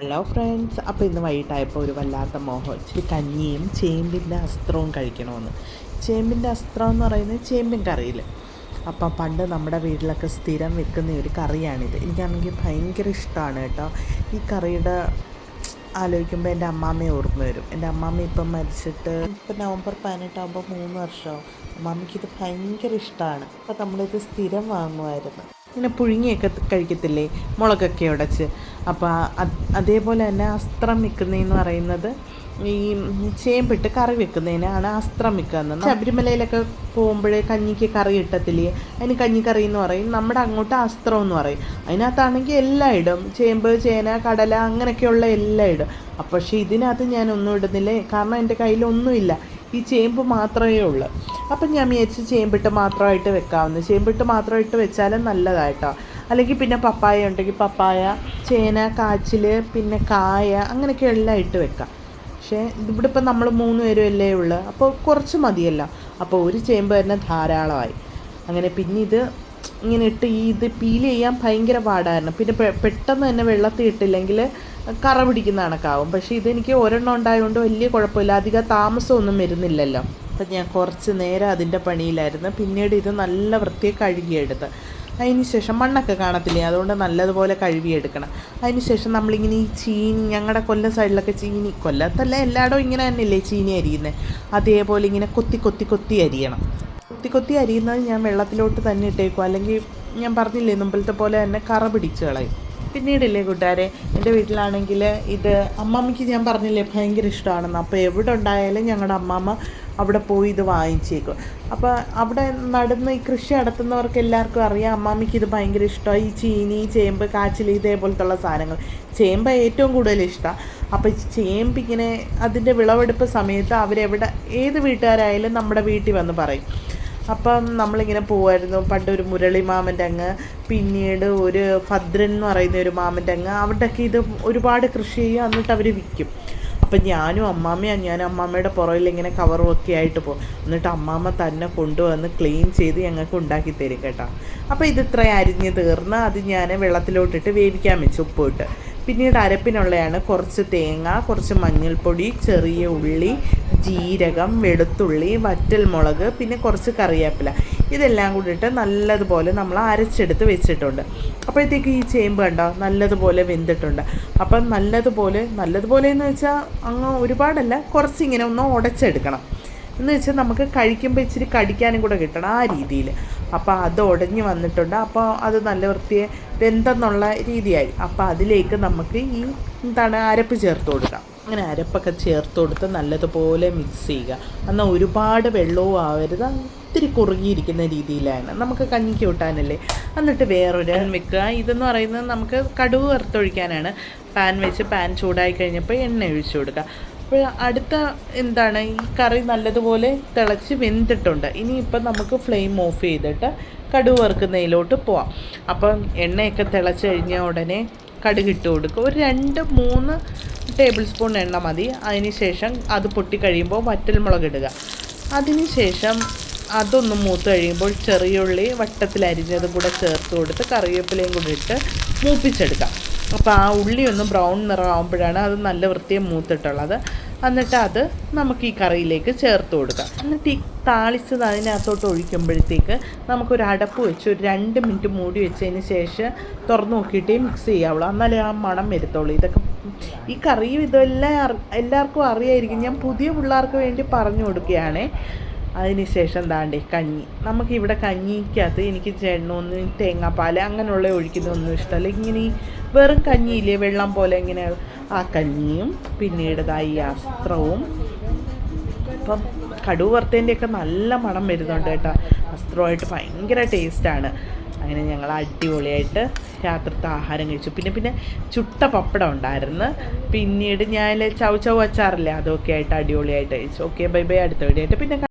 Hello friends അപ്പോൾ ഇന്ന് വൈകിട്ടായപ്പോൾ ഒരു വല്ലാത്ത മോഹം. ഇച്ചിരി കഞ്ഞിയും ചേമ്പിന്റെ അസ്ത്രവും കഴിക്കണമെന്ന്. ചേമ്പിന്റെ അസ്ത്രം എന്ന് പറയുന്നത് ചേമ്പിൻ കറിയിൽ അപ്പം പണ്ട് നമ്മുടെ വീട്ടിലൊക്കെ സ്ഥിരം വെക്കുന്ന ഒരു കറിയാണിത്. എനിക്കാണെങ്കിൽ ഭയങ്കര ഇഷ്ടമാണ് കേട്ടോ. ഈ കറിയുടെ ആലോചിക്കുമ്പോൾ എന്റെ അമ്മാമ്മയെ ഓർമ്മ വരും. എന്റെ അമ്മാമ്മ ഇപ്പം മരിച്ചിട്ട് ഇപ്പം നവംബർ പതിനെട്ടാകുമ്പോൾ മൂന്ന് വർഷമാവും അമ്മാമ്മയ്ക്ക് ഇത് ഭയങ്കര ഇഷ്ടമാണ് അപ്പം നമ്മളിത് സ്ഥിരം വാങ്ങുമായിരുന്നു. ഇങ്ങനെ പുഴുങ്ങിയൊക്കെ കഴിക്കത്തില്ലേ? മുളകൊക്കെ ഉടച്ച്. അപ്പോൾ അതേപോലെ തന്നെ അസ്ത്രം വിൽക്കുന്നതെന്ന് പറയുന്നത് ഈ ചേമ്പിട്ട് കറി വെക്കുന്നതിനാണ് അസ്ത്രം വെക്കുന്നത് ശബരിമലയിലൊക്കെ പോകുമ്പോഴേ കഞ്ഞിക്ക് കറി ഇട്ടത്തില്ലേ അതിന് കഞ്ഞിക്കറി എന്ന് പറയും. നമ്മുടെ അങ്ങോട്ട് അസ്ത്രം എന്ന് പറയും. അതിനകത്താണെങ്കിൽ എല്ലാം ഇടും. ചേമ്പ് ചേന കടല അങ്ങനെയൊക്കെയുള്ള എല്ലാം ഇടും. പക്ഷേ ഇതിനകത്ത് ഞാൻ ഒന്നും ഇടുന്നില്ല? കാരണം എന്റെ കയ്യിലൊന്നുമില്ല. ഈ ചേമ്പ് മാത്രമേ ഉള്ളൂ. അപ്പം ഞാൻ വിചാരിച്ച് ചേമ്പിട്ട് മാത്രമായിട്ട് വെക്കാവുന്നു. ചേമ്പിട്ട് മാത്രമായിട്ട് വെച്ചാലും നല്ലതായിട്ടോ. അല്ലെങ്കിൽ പിന്നെ പപ്പായ ഉണ്ടെങ്കിൽ പപ്പായ ചേന കാച്ചിൽ പിന്നെ കായ അങ്ങനെയൊക്കെ എല്ലാം ഇട്ട് വെക്കാം. പക്ഷേ ഇവിടെ ഇപ്പം നമ്മൾ മൂന്ന് പേരും അല്ലേ ഉള്ളൂ. അപ്പോൾ കുറച്ച് മതിയല്ല. അപ്പോൾ ഒരു ചേമ്പ് തന്നെ ധാരാളമായി. അങ്ങനെ പിന്നെ ഇത് ഇങ്ങനെ ഇട്ട് ഈ ഇത് പീൽ ചെയ്യാൻ ഭയങ്കര പാടായിരുന്നു. പിന്നെ പെട്ടെന്ന് തന്നെ വെള്ളത്തിൽ ഇട്ടില്ലെങ്കിൽ കറ പിടിക്കുന്ന കണക്കാവും. പക്ഷേ ഇതെനിക്ക് ഒരെണ്ണം ഉണ്ടായതുകൊണ്ട് വലിയ കുഴപ്പമില്ല. അധികം താമസമൊന്നും വരുന്നില്ലല്ലോ. അപ്പം ഞാൻ കുറച്ച് നേരം അതിന്റെ പണിയിലായിരുന്നു. പിന്നീട് ഇത് നല്ല വൃത്തിയെ കഴുകിയെടുത്ത്. അതിന് ശേഷം മണ്ണൊക്കെ കാണത്തില്ലേ? അതുകൊണ്ട് നല്ലതുപോലെ കഴുകിയെടുക്കണം. അതിന് ശേഷം നമ്മളിങ്ങനെ ഈ ചീനി ഞങ്ങളുടെ കൊല്ലം സൈഡിലൊക്കെ ചീനി കൊല്ലത്തല്ല എല്ലായിടവും ഇങ്ങനെ തന്നെയല്ലേ ചീനി അരിയുന്നത് അതേപോലെ ഇങ്ങനെ കൊത്തി കൊത്തി കൊത്തി അരിയണം. കൊത്തി കൊത്തി അരിയുന്നത് ഞാൻ വെള്ളത്തിലോട്ട് തന്നെ ഇട്ടേക്കും. അല്ലെങ്കിൽ ഞാൻ പറഞ്ഞില്ലേ മുമ്പിലത്തെ പോലെ തന്നെ കറ പിടിച്ച് കളയും. പിന്നീടില്ലേ കൂട്ടുകാരെ? എന്റെ വീട്ടിലാണെങ്കിൽ ഇത് അമ്മമ്മയ്ക്ക് ഞാൻ പറഞ്ഞില്ലേ ഭയങ്കര ഇഷ്ടമാണെന്ന്. അപ്പോൾ എവിടെ ഉണ്ടായാലും ഞങ്ങളുടെ അമ്മമ്മ അവിടെ പോയി ഇത് വാങ്ങിച്ചേക്കും. അപ്പോൾ അവിടെ നടന്ന് ഈ കൃഷി നടത്തുന്നവർക്ക് എല്ലാവർക്കും അറിയാം അമ്മാമ്മയ്ക്ക് ഇത് ഭയങ്കര ഇഷ്ടമാണ് ഈ ചീനി ചേമ്പ് കാച്ചിൽ ഇതേപോലത്തുള്ള സാധനങ്ങൾ. ചേമ്പ് ഏറ്റവും കൂടുതൽ ഇഷ്ടമാണ് അപ്പോൾ ചേമ്പ് ഇങ്ങനെ അതിന്റെ വിളവെടുപ്പ് സമയത്ത് അവരെവിടെ ഏത് വീട്ടുകാരായാലും നമ്മുടെ വീട്ടിൽ വന്ന് പറയും. അപ്പം നമ്മളിങ്ങനെ പോവായിരുന്നു. പണ്ട് ഒരു മുരളി മാമന്റെ അങ്ങ് പിന്നീട് ഒരു ഭദ്രൻ എന്ന് പറയുന്ന ഒരു മാമന്റെ അങ്ങ് അവിടെയൊക്കെ ഇത് ഒരുപാട് കൃഷി ചെയ്യും. എന്നിട്ട് അവർ വിൽക്കും. അപ്പം ഞാനും അമ്മാമ്മയാണ് ഞാൻ അമ്മാമ്മയുടെ പുറകിൽ ഇങ്ങനെ കവറും ഒക്കെ ആയിട്ട് പോകും. എന്നിട്ട് അമ്മാമ്മ തന്നെ കൊണ്ടുവന്ന് ക്ലീൻ ചെയ്ത് ഞങ്ങൾക്ക് ഉണ്ടാക്കി തരും കേട്ടോ. അപ്പോൾ ഇത് ഇത്ര അരിഞ്ഞ് തീർന്ന് അത് ഞാൻ വെള്ളത്തിലോട്ടിട്ട് വേവിക്കാൻ വെച്ചു ഉപ്പിട്ട് പിന്നീട് അരപ്പിനുള്ളതാണ് കുറച്ച് തേങ്ങ കുറച്ച് മഞ്ഞൾപ്പൊടി ചെറിയ ഉള്ളി ജീരകം വെളുത്തുള്ളി വറ്റൽമുളക് പിന്നെ കുറച്ച് കറിവേപ്പില. ഇതെല്ലാം കൂടിയിട്ട് നല്ലതുപോലെ നമ്മൾ അരച്ചെടുത്ത് വെച്ചിട്ടുണ്ട്. അപ്പോഴത്തേക്ക് ഈ ചേമ്പ് കണ്ടോ? നല്ലതുപോലെ വെന്തിട്ടുണ്ട്. അപ്പം നല്ലതുപോലെ നല്ലതുപോലെ എന്ന് വെച്ചാൽ അങ്ങ് ഒരുപാടല്ല കുറച്ചിങ്ങനെ ഒന്ന് ഉടച്ചെടുക്കണം. എന്ന് വെച്ചാൽ നമുക്ക് കഴിക്കുമ്പോൾ ഇച്ചിരി കടിക്കാനും കൂടെ കിട്ടണം ആ രീതിയിൽ അപ്പോൾ അത് ഉടഞ്ഞു വന്നിട്ടുണ്ട്. അപ്പോൾ അത് നല്ല വൃത്തിയെ വെന്തെന്നുള്ള രീതിയായി. അപ്പോൾ അതിലേക്ക് നമുക്ക് ഈ എന്താണ് അരപ്പ് ചേർത്ത് കൊടുക്കാം. അങ്ങനെ അരപ്പൊക്കെ ചേർത്ത് കൊടുത്ത് നല്ലതുപോലെ മിക്സ് ചെയ്യുക. എന്നാൽ ഒരുപാട് വെള്ളവും ആവരുത്. ഒത്തിരി കുറുകിയിരിക്കുന്ന രീതിയിലാണ്. നമുക്ക് കഞ്ഞിക്ക് കൂട്ടാനല്ലേ. എന്നിട്ട് വേറൊരു വെക്കുക. ഇതെന്ന് പറയുന്നത് നമുക്ക് കടുവ് വറുത്തൊഴിക്കാനാണ്. പാൻ വെച്ച് പാൻ ചൂടായി കഴിഞ്ഞപ്പോൾ എണ്ണ ഒഴിച്ചു കൊടുക്കുക. അപ്പോൾ അടുത്ത എന്താണ്? ഈ കറി നല്ലതുപോലെ തിളച്ച് വെന്തിട്ടുണ്ട്. ഇനിയിപ്പം നമുക്ക് ഫ്ലെയിം ഓഫ് ചെയ്തിട്ട് കടുവ് വറുക്കുന്നതിലോട്ട് പോവാം. അപ്പം എണ്ണയൊക്കെ തിളച്ച് കഴിഞ്ഞ ഉടനെ കടുക് ഇട്ട് കൊടുക്കുക. ഒരു രണ്ട് മൂന്ന് ടേബിൾ സ്പൂൺ എണ്ണ മതി. അതിന് ശേഷം അത് പൊട്ടിക്കഴിയുമ്പോൾ വറ്റൽമുളക് ഇടുക. അതിന് ശേഷം അതൊന്ന് മൂത്ത് കഴിയുമ്പോൾ ചെറിയുള്ളി വട്ടത്തിൽ അരിഞ്ഞതും കൂടെ ചേർത്ത് കൊടുത്ത് കറിവേപ്പിലയും കൂടി ഇട്ട് മൂപ്പിച്ചെടുക്കാം. അപ്പോൾ ആ ഉള്ളി ഒന്ന് ബ്രൗൺ നിറമാകുമ്പോഴാണ് അത് നല്ല വൃത്തിയെ മൂത്തിട്ടുള്ളത്. എന്നിട്ട് അത് നമുക്ക് ഈ കറിയിലേക്ക് ചേർത്ത് കൊടുക്കാം. എന്നിട്ട് ഈ താളിച്ചത് അതിനകത്തോട്ട് ഒഴിക്കുമ്പോഴത്തേക്ക് നമുക്കൊരു അടപ്പ് വെച്ച് ഒരു രണ്ട് മിനിറ്റ് മൂടി വെച്ചതിന് ശേഷം തുറന്നു നോക്കിയിട്ടേ മിക്സ് ചെയ്യാവുള്ളൂ. എന്നാലേ ആ മണം വരുത്തുള്ളൂ. ഇതൊക്കെ ഈ കറിയും ഇതെല്ലാം എല്ലാവർക്കും അറിയായിരിക്കും. ഞാൻ പുതിയ പിള്ളേർക്ക് വേണ്ടി പറഞ്ഞു കൊടുക്കുകയാണേ. അതിനുശേഷം ദാണ്ടേ കഞ്ഞി. നമുക്കിവിടെ കഞ്ഞിക്കകത്ത് എനിക്ക് ചെണ്ണൊന്നും തേങ്ങാപ്പാൽ അങ്ങനെയുള്ള ഒഴിക്കുന്നൊന്നും ഇഷ്ടമല്ല. ഇങ്ങനെ വെറും കഞ്ഞിയില്ലേ വെള്ളം പോലെ ഇങ്ങനെ ആ കഞ്ഞിയും പിന്നീട് അസ്ത്രവും. ഇപ്പം കടുവ് വറുത്തതിന്റെയൊക്കെ നല്ല മണം വരുന്നുണ്ട് കേട്ടോ. അസ്ത്രമായിട്ട് ഭയങ്കര ടേസ്റ്റാണ്. അങ്ങനെ ഞങ്ങൾ അടിപൊളിയായിട്ട് രാത്രിത്തെ ആഹാരം കഴിച്ചു. പിന്നെ പിന്നെ ചുട്ട പപ്പടം ഉണ്ടായിരുന്നു. പിന്നീട് ഞാൻ ചവ് ചവ് അച്ചാറില്ലേ അതൊക്കെ ആയിട്ട് അടിപൊളിയായിട്ട് കഴിച്ചു. ഓക്കെ ബൈ ബൈ അടുത്ത വീഡിയോ ആയിട്ട് പിന്നെ